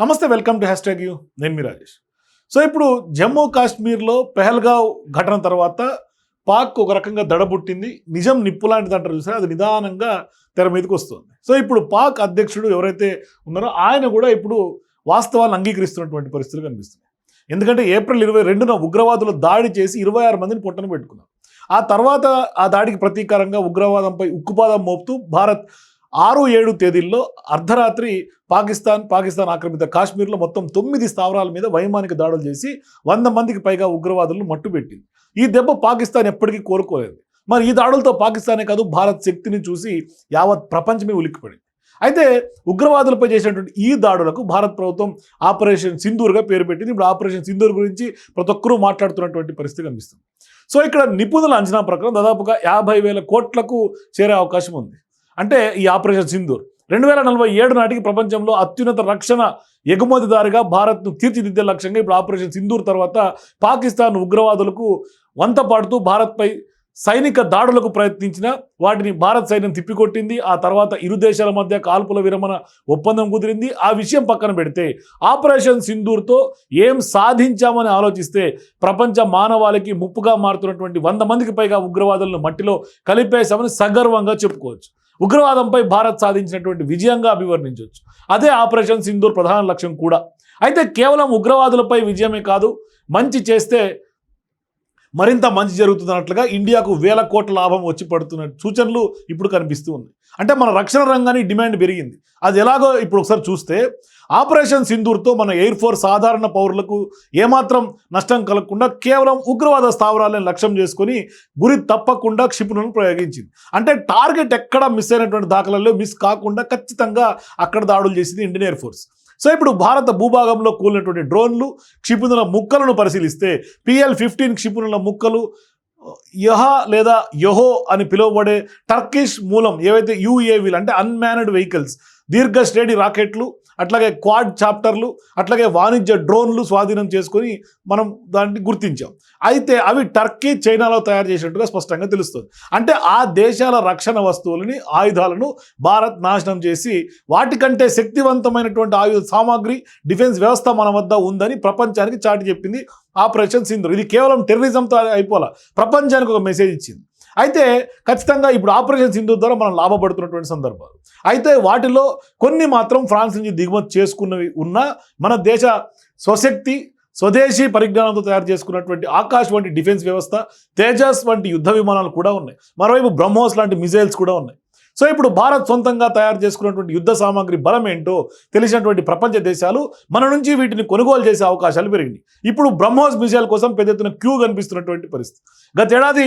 నమస్తే welcome to hashtag U. నేను మీ రాజేష్. సో ఇప్పుడు జమ్మూ కాశ్మీర్లో పెహల్గావ్ ఘటన తర్వాత పాక్ ఒక రకంగా దడబుట్టింది. నిజం నిప్పు లాంటిది అంటారు చూసారా? అది నిదానంగా తెర మీదకి వస్తుంది. సో ఇప్పుడు పాక్ అధ్యక్షుడు ఎవరైతే ఉన్నారో ఆయన కూడా ఇప్పుడు వాస్తవాలను అంగీకరిస్తున్నటువంటి పరిస్థితులు కనిపిస్తున్నాయి. ఎందుకంటే ఏప్రిల్ ఇరవై రెండున ఉగ్రవాదులు దాడి చేసి ఇరవై ఆరు మందిని పొట్టన పెట్టుకున్నారు. ఆ తర్వాత ఆ దాడికి ప్రతీకారంగా ఉగ్రవాదంపై ఉక్కుపాదం మోపుతూ భారత్ ఆరు ఏడు తేదీల్లో అర్ధరాత్రి పాకిస్తాన్ పాకిస్తాన్ ఆక్రమిత కాశ్మీర్లో మొత్తం తొమ్మిది స్థావరాల మీద వైమానిక దాడులు చేసి వంద మందికి పైగా ఉగ్రవాదులను మట్టుపెట్టింది ఈ దెబ్బ పాకిస్తాన్ ఎప్పటికీ కోరుకోలేదు. మరి ఈ దాడులతో పాకిస్తానే కాదు భారత్ శక్తిని చూసి యావత్ ప్రపంచమే ఉలిక్కిపడింది. అయితే ఉగ్రవాదులపై చేసినటువంటి ఈ దాడులకు భారత ప్రభుత్వం ఆపరేషన్ సింధూర్గా పేరు పెట్టింది. ఇప్పుడు ఆపరేషన్ సింధూర్ గురించి ప్రతి ఒక్కరూ మాట్లాడుతున్నటువంటి పరిస్థితి కనిపిస్తుంది. సో ఇక్కడ నిపుణుల అంచనా ప్రకారం దాదాపుగా యాభై వేల కోట్లకు చేరే అవకాశం ఉంది. అంటే ఈ ఆపరేషన్ సింధూర్. రెండు వేల నలభై ఏడు నాటికి ప్రపంచంలో అత్యున్నత రక్షణ ఎగుమతిదారుగా భారత్ను తీర్చిదిద్దే లక్ష్యంగా ఇప్పుడు ఆపరేషన్ సింధూర్ తర్వాత పాకిస్తాన్ ఉగ్రవాదులకు వంతపాడుతూ భారత్పై సైనిక దాడులకు ప్రయత్నించిన వాటిని భారత్ సైన్యం తిప్పికొట్టింది. ఆ తర్వాత ఇరు దేశాల మధ్య కాల్పుల విరమణ ఒప్పందం కుదిరింది. ఆ విషయం పక్కన పెడితే ఆపరేషన్ సింధూర్తో ఏం సాధించామని ఆలోచిస్తే ప్రపంచ మానవాళికి ముప్పుగా మారుతున్నటువంటి వంద మందికి పైగా ఉగ్రవాదులను మట్టిలో కలిపేశామని సగర్వంగా చెప్పుకోవచ్చు. ఉగ్రవాదంపై భారత్ సాధించినటువంటి విజయంగా అభివర్ణించవచ్చు. అదే ఆపరేషన్ సింధూర్ ప్రధాన లక్ష్యం కూడా. అయితే కేవలం ఉగ్రవాదులపై విజయమే కాదు మంచి చేస్తే మరింత మంచి జరుగుతున్నట్లుగా ఇండియాకు వేల కోట్ల లాభం వచ్చి పడుతున్న సూచనలు ఇప్పుడు కనిపిస్తూ ఉంది అంటే మన రక్షణ రంగానికి డిమాండ్ పెరిగింది. అది ఎలాగో ఇప్పుడు ఒకసారి చూస్తే ఆపరేషన్ సింధూర్తో మన ఎయిర్ ఫోర్స్ సాధారణ పౌరులకు ఏమాత్రం నష్టం కలగకుండా కేవలం ఉగ్రవాద స్థావరాలను లక్ష్యం చేసుకుని గురి తప్పకుండా క్షిపణులను ప్రయోగించింది. అంటే టార్గెట్ ఎక్కడ మిస్ అయినటువంటి దాఖలలో మిస్ కాకుండా ఖచ్చితంగా అక్కడ దాడులు చేసింది ఇండియన్ ఎయిర్ ఫోర్స్. సో ఇప్పుడు భారత భూభాగంలో కూలినటువంటి డ్రోన్లు క్షిపణుల ముక్కలను పరిశీలిస్తే పిఎల్ ఫిఫ్టీన్ క్షిపణుల ముక్కలు యహ లేదా యహో అని పిలువబడే టర్కిష్ మూలం ఏవైతే యూఏవీలు అంటే అన్మ్యానడ్ వెహికల్స్ దీర్ఘ శ్రేణి రాకెట్లు అట్లాగే క్వాడ్ చాప్టర్లు అట్లాగే వాణిజ్య డ్రోన్లు స్వాధీనం చేసుకొని మనం దాన్ని గుర్తించాం. అయితే అవి టర్కీ చైనాలో తయారు చేసినట్టుగా స్పష్టంగా తెలుస్తుంది. అంటే ఆ దేశాల రక్షణ వస్తువులని ఆయుధాలను భారత్ నాశనం చేసి వాటికంటే శక్తివంతమైనటువంటి ఆయుధ సామాగ్రి డిఫెన్స్ వ్యవస్థ మన వద్ద ఉందని ప్రపంచానికి చాటి చెప్పింది ఆపరేషన్ సింధు ఇది కేవలం టెర్రరిజంతో అయిపోలా. ప్రపంచానికి ఒక మెసేజ్ ఇచ్చింది. అయితే ఖచ్చితంగా ఇప్పుడు ఆపరేషన్ సింధు ద్వారా మనం లాభపడుతున్నటువంటి సందర్భాలు. అయితే వాటిలో కొన్ని మాత్రం ఫ్రాన్స్ నుంచి దిగుమతి చేసుకున్నవి ఉన్నా మన దేశ స్వశక్తి స్వదేశీ పరిజ్ఞానంతో తయారు చేసుకున్నటువంటి ఆకాశ్ వంటి డిఫెన్స్ వ్యవస్థ తేజస్ వంటి యుద్ధ విమానాలు కూడా ఉన్నాయి. మరోవైపు బ్రహ్మోస్ లాంటి మిజైల్స్ కూడా ఉన్నాయి. సో ఇప్పుడు భారత్ సొంతంగా తయారు చేసుకున్నటువంటి యుద్ధ సామాగ్రి బలం ఏంటో తెలిసినటువంటి ప్రపంచ దేశాలు మన నుంచి వీటిని కొనుగోలు చేసే అవకాశాలు పెరిగినాయి. ఇప్పుడు బ్రహ్మోస్ మిజైల్ కోసం పెద్ద ఎత్తున క్యూ కనిపిస్తున్నటువంటి పరిస్థితి. గతేడాది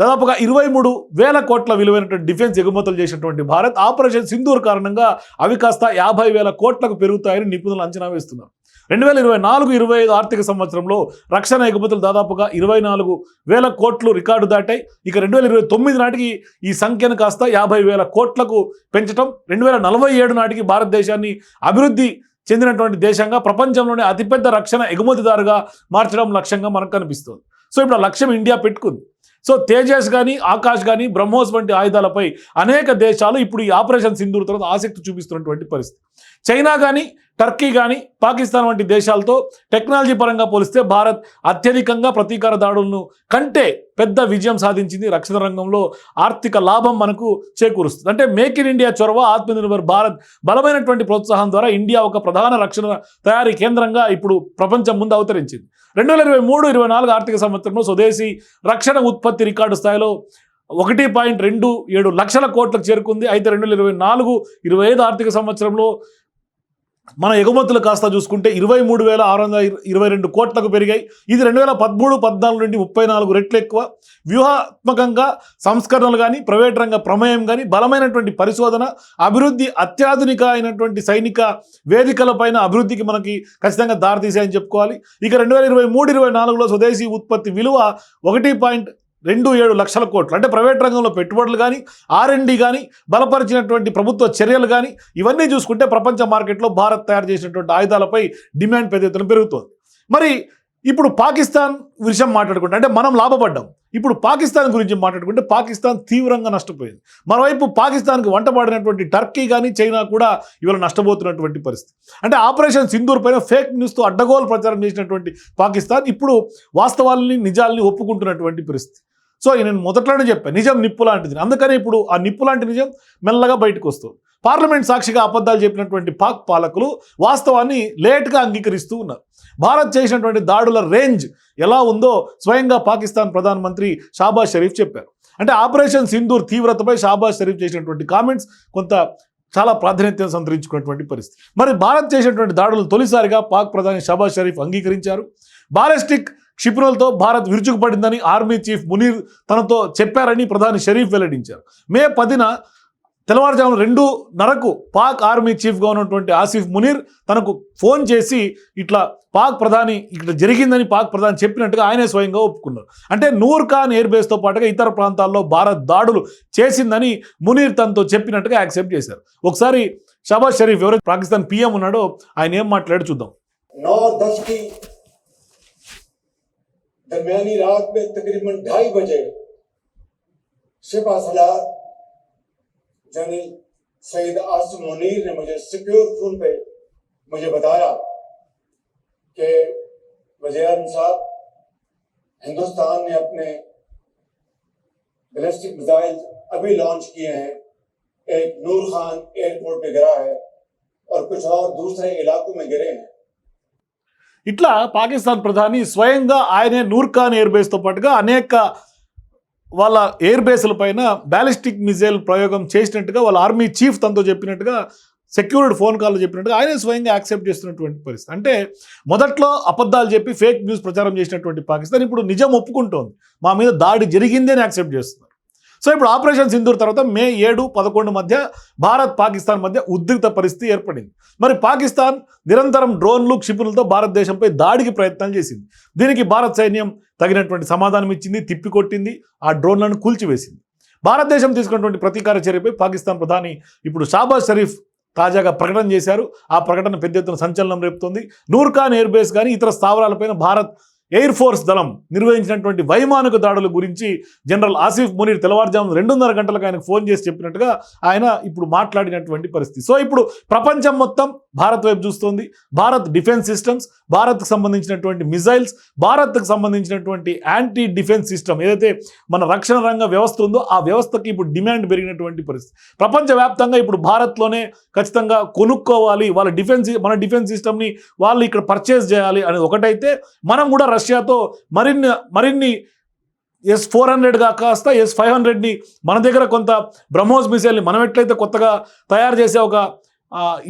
దాదాపుగా ఇరవై మూడు వేల కోట్ల విలువైనటువంటి డిఫెన్స్ ఎగుమతులు చేసినటువంటి భారత్ ఆపరేషన్ సింధూర్ కారణంగా అవి కాస్త యాభై వేల కోట్లకు పెరుగుతాయని నిపుణులు అంచనా వేస్తున్నారు. రెండు వేల ఇరవై నాలుగు ఇరవై ఐదు ఆర్థిక సంవత్సరంలో రక్షణ ఎగుమతులు దాదాపుగా ఇరవై నాలుగు వేల కోట్లు రికార్డు దాటాయి. ఇక రెండు వేల ఇరవై తొమ్మిది నాటికి ఈ సంఖ్యను కాస్త యాభై వేల కోట్లకు పెంచడం రెండు వేల నలభై ఏడు నాటికి భారతదేశాన్ని అభివృద్ధి చెందినటువంటి దేశంగా ప్రపంచంలోనే అతిపెద్ద రక్షణ ఎగుమతిదారుగా మార్చడం లక్ష్యంగా మనకు కనిపిస్తుంది. సో ఇప్పుడు ఆ లక్ష్యం ఇండియా పెట్టుకుంది. సో తేజస్ కానీ ఆకాష్ కానీ బ్రహ్మోస్ వంటి ఆయుధాలపై అనేక దేశాలు ఇప్పుడు ఈ ఆపరేషన్ సింధూర్ తర్వాత ఆసక్తి చూపిస్తున్నటువంటి పరిస్థితి. చైనా కానీ టర్కీ కానీ పాకిస్తాన్ వంటి దేశాలతో టెక్నాలజీ పరంగా పోలిస్తే భారత్ అత్యధికంగా ప్రతీకార దాడులను కంటే పెద్ద విజయం సాధించింది రక్షణ రంగంలో ఆర్థిక లాభం మనకు చేకూరుస్తుంది. అంటే మేక్ ఇన్ ఇండియా చొరవ ఆత్మనిర్భర్ భారత్ బలమైనటువంటి ప్రోత్సాహం ద్వారా ఇండియా ఒక ప్రధాన రక్షణ తయారీ కేంద్రంగా ఇప్పుడు ప్రపంచం ముందు అవతరించింది. రెండు వేల ఇరవై మూడు ఇరవై నాలుగు ఆర్థిక సంవత్సరంలో స్వదేశీ రక్షణ ఉత్పత్తి రికార్డు స్థాయిలో ఒకటి పాయింట్ రెండు ఏడు లక్షల కోట్లకు చేరుకుంది. అయితే రెండు వేల ఇరవై నాలుగు ఇరవై ఐదు ఆర్థిక సంవత్సరంలో మన ఎగుమతులు కాస్త చూసుకుంటే ఇరవై మూడు వేల ఆరు వందల ఇరవై రెండు కోట్లకు పెరిగాయి. ఇది రెండు వేల పదమూడు పద్నాలుగు నుండి ముప్పై నాలుగు రెట్లు ఎక్కువ. వ్యూహాత్మకంగా సంస్కరణలు కానీ ప్రైవేట్ రంగ ప్రమేయం కానీ బలమైనటువంటి పరిశోధన అభివృద్ధి అత్యాధునిక అయినటువంటి సైనిక వేదికలపైన అభివృద్ధికి మనకి ఖచ్చితంగా దారితీసాయని చెప్పుకోవాలి. ఇక రెండు వేల ఇరవై మూడు ఇరవై నాలుగులో స్వదేశీ ఉత్పత్తి విలువ ఒకటి పాయింట్ రెండు ఏడు లక్షల కోట్లు. అంటే ప్రైవేట్ రంగంలో పెట్టుబడులు కానీ ఆర్ఎండి కానీ బలపరిచినటువంటి ప్రభుత్వ చర్యలు కానీ ఇవన్నీ చూసుకుంటే ప్రపంచ మార్కెట్లో భారత్ తయారు చేసినటువంటి ఆయుధాలపై డిమాండ్ పెద్ద ఎత్తున పెరుగుతోంది. మరి ఇప్పుడు పాకిస్తాన్ విషయం మాట్లాడుకుంటే అంటే మనం లాభపడ్డాం. ఇప్పుడు పాకిస్తాన్ గురించి మాట్లాడుకుంటే పాకిస్తాన్ తీవ్రంగా నష్టపోయింది. మరోవైపు పాకిస్తాన్కి వంటపాడినటువంటి టర్కీ కానీ చైనా కూడా ఇవాళ నష్టపోతున్నటువంటి పరిస్థితి. అంటే ఆపరేషన్ సింధూర్ పైన ఫేక్ న్యూస్తో అడ్డగోలు ప్రచారం చేసినటువంటి పాకిస్తాన్ ఇప్పుడు వాస్తవాలని నిజాల్ని ఒప్పుకుంటున్నటువంటి పరిస్థితి. సో నేను మొదట్లోనే చెప్పాను నిజం నిప్పు లాంటిది. అందుకనే ఇప్పుడు ఆ నిప్పు లాంటి నిజం మెల్లగా బయటకు వస్తుంది. పార్లమెంట్ సాక్షిగా అబద్ధాలు చెప్పినటువంటి పాక్ పాలకులు వాస్తవాన్ని లేట్గా అంగీకరిస్తూ ఉన్నారు. భారత్ చేసినటువంటి దాడుల రేంజ్ ఎలా ఉందో స్వయంగా పాకిస్తాన్ ప్రధానమంత్రి షాబాజ్ షరీఫ్ చెప్పారు. అంటే ఆపరేషన్ సింధూర్ తీవ్రతపై షాబాజ్ షరీఫ్ చేసినటువంటి కామెంట్స్ కొంత చాలా ప్రాధాన్యతను సంతరించుకున్నటువంటి పరిస్థితి. మరి భారత్ చేసినటువంటి దాడులు తొలిసారిగా పాక్ ప్రధాని షాబాజ్ షరీఫ్ అంగీకరించారు. బాలిస్టిక్ క్షిపణులతో భారత్ విరుచుకుపడిందని ఆర్మీ చీఫ్ మునీర్ తనతో చెప్పారని ప్రధాని షరీఫ్ వెల్లడించారు. మే పదిన తెల్లవారుజామున నరకు పాక్ ఆర్మీ చీఫ్గా ఉన్నటువంటి ఆసిఫ్ మునీర్ తనకు ఫోన్ చేసి ఇట్లా పాక్ ప్రధాని ఇట్లా జరిగిందని పాక్ ప్రధాని చెప్పినట్టుగా ఆయనే స్వయంగా ఒప్పుకున్నారు. అంటే నూర్ ఖాన్ ఎయిర్ బేస్తో పాటుగా ఇతర ప్రాంతాల్లో భారత్ దాడులు చేసిందని మునీర్ తనతో చెప్పినట్టుగా యాక్సెప్ట్ చేశారు. ఒకసారి షబాజ్ షరీఫ్ ఎవరైతే పాకిస్తాన్ పీఎం ఉన్నాడో ఆయన ఏం మాట్లాడి చూద్దాం. درمیانی رات میں تقریباً ڈھائی بجے شفا سلار جنرل سعید آصم منیر نے مجھے سیکیور فون پہ مجھے بتایا کہ وزیر اعظم صاحب، ہندوستان نے اپنے بیلسٹک میزائل ابھی لانچ کیے ہیں۔ ایک نور خان ایئرپورٹ پہ گرا ہے اور کچھ اور دوسرے علاقوں میں گرے ہیں۔ ఇట్లా పాకిస్తాన్ ప్రధాని స్వయంగా ఆయనే నూర్ఖాన్ ఎయిర్ బేస్తో పాటుగా అనేక వాళ్ళ ఎయిర్ బేస్ల పైన బ్యాలిస్టిక్ మిజైల్ ప్రయోగం చేసినట్టుగా వాళ్ళ ఆర్మీ చీఫ్ తనతో చెప్పినట్టుగా సెక్యూర్డ్ ఫోన్ కాల్లో చెప్పినట్టుగా ఆయనే స్వయంగా యాక్సెప్ట్ చేస్తున్నటువంటి పరిస్థితి. అంటే మొదట్లో అబద్ధాలు చెప్పి ఫేక్ న్యూస్ ప్రచారం చేసినటువంటి పాకిస్తాన్ ఇప్పుడు నిజం ఒప్పుకుంటోంది. మా మీద దాడి జరిగింది యాక్సెప్ట్ చేస్తున్నారు. సో ఇప్పుడు ఆపరేషన్ సింధూర్ తర్వాత మే ఏడు పదకొండు మధ్య భారత్ పాకిస్తాన్ మధ్య ఉద్రిక్త పరిస్థితి ఏర్పడింది. మరి పాకిస్తాన్ నిరంతరం డ్రోన్లు క్షిపణులతో భారతదేశంపై దాడికి ప్రయత్నాలు చేసింది. దీనికి భారత్ సైన్యం తగినటువంటి సమాధానం ఇచ్చింది తిప్పికొట్టింది ఆ డ్రోన్లను కూల్చివేసింది. భారతదేశం తీసుకున్నటువంటి ప్రతీకార చర్యపై పాకిస్తాన్ ప్రధాని ఇప్పుడు షాబాజ్ షరీఫ్ తాజాగా ప్రకటన చేశారు. ఆ ప్రకటన పెద్ద ఎత్తున సంచలనం రేపుతోంది. నూర్ఖాన్ ఎయిర్ బేస్ కానీ ఇతర స్థావరాలపైన భారత్ ఎయిర్ ఫోర్స్ దళం నిర్వహించినటువంటి వైమానిక దాడుల గురించి జనరల్ ఆసిఫ్ మునీర్ తెల్లవారుజామున రెండున్నర గంటలకు ఆయనకు ఫోన్ చేసి చెప్పినట్టుగా ఆయన ఇప్పుడు మాట్లాడినటువంటి పరిస్థితి. సో ఇప్పుడు ప్రపంచం మొత్తం భారత్ వైపు చూస్తోంది. భారత్ డిఫెన్స్ సిస్టమ్స్ భారత్కు సంబంధించినటువంటి మిజైల్స్ భారత్కు సంబంధించినటువంటి యాంటీ డిఫెన్స్ సిస్టమ్ ఏదైతే మన రక్షణ రంగ వ్యవస్థ ఉందో ఆ వ్యవస్థకి ఇప్పుడు డిమాండ్ పెరిగినటువంటి పరిస్థితి. ప్రపంచవ్యాప్తంగా ఇప్పుడు భారత్లోనే ఖచ్చితంగా కొనుక్కోవాలి. వాళ్ళ డిఫెన్స్ మన డిఫెన్స్ సిస్టమ్ని వాళ్ళు ఇక్కడ పర్చేస్ చేయాలి అనేది ఒకటైతే మనం కూడా రష్యాతో మరిన్ని మరిన్ని ఎస్ ఫోర్ హండ్రెడ్గా కాస్త ఎస్ ఫైవ్ హండ్రెడ్ని మన దగ్గర కొంత బ్రహ్మోస్ మిసైల్ని మనం ఎట్లయితే కొత్తగా తయారు చేసే ఒక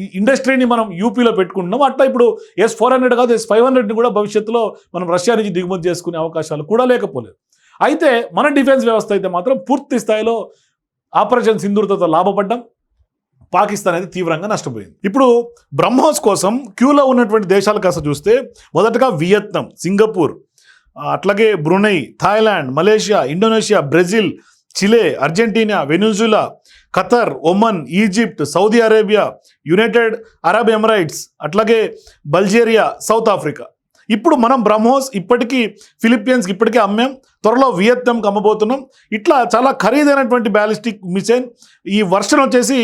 ఈ ఇండస్ట్రీని మనం యూపీలో పెట్టుకుంటున్నాం అట్లా ఇప్పుడు ఎస్ ఫోర్ హండ్రెడ్ కాదు ఎస్ ఫైవ్ హండ్రెడ్ని కూడా భవిష్యత్తులో మనం రష్యా నుంచి దిగుమతి చేసుకునే అవకాశాలు కూడా లేకపోలేదు. అయితే మన డిఫెన్స్ వ్యవస్థ అయితే మాత్రం పూర్తి స్థాయిలో ఆపరేషన్ సింధూర్తో లాభపడ్డాం. పాకిస్తాన్ అయితే తీవ్రంగా నష్టపోయింది. ఇప్పుడు బ్రహ్మోస్ కోసం క్యూలో ఉన్నటువంటి దేశాలు కాస్త చూస్తే మొదటగా వియత్నాం సింగపూర్ అట్లాగే Brunei Thailand Malaysia Indonesia Brazil Chile Argentina Venezuela Qatar Oman Egypt Saudi Arabia United Arab Emirates అట్లాగే బల్జేరియా సౌత్ ఆఫ్రికా. ఇప్పుడు మనం బ్రహ్మోస్ ఇప్పటికీ ఫిలిప్పీన్స్కి ఇప్పటికే అమ్మాం. త్వరలో వియత్నం అమ్మబోతున్నాం. ఇట్లా చాలా ఖరీదైనటువంటి బ్యాలిస్టిక్ మిసైల్ ఈ వర్షన్ వచ్చేసి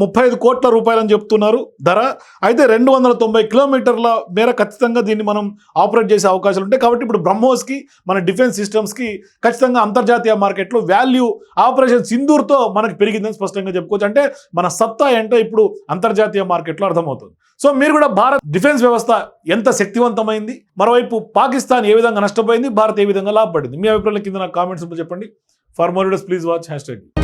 ముప్పై ఐదు కోట్ల రూపాయలని చెప్తున్నారు. ధర అయితే రెండు వందల తొంభై కిలోమీటర్ల మేర ఖచ్చితంగా దీన్ని మనం ఆపరేట్ చేసే అవకాశాలు ఉంటాయి. కాబట్టి ఇప్పుడు బ్రహ్మోస్కి మన డిఫెన్స్ సిస్టమ్స్కి ఖచ్చితంగా అంతర్జాతీయ మార్కెట్లో వాల్యూ ఆపరేషన్ సింధూర్తో మనకి పెరిగిందని స్పష్టంగా చెప్పుకోవచ్చు. అంటే మన సత్తా ఏంటో ఇప్పుడు అంతర్జాతీయ మార్కెట్లో అర్థమవుతుంది. సో మీరు కూడా భారత్ డిఫెన్స్ వ్యవస్థ ఎంత శక్తివంతమైంది? మరోవైపు పాకిస్తాన్ ఏ విధంగా నష్టపోయింది? భారత్ ఏ విధంగా లాభపడింది? మీ అభిప్రాయాల కింద నాకు కామెంట్స్ చెప్పండి. For more please watch hashtag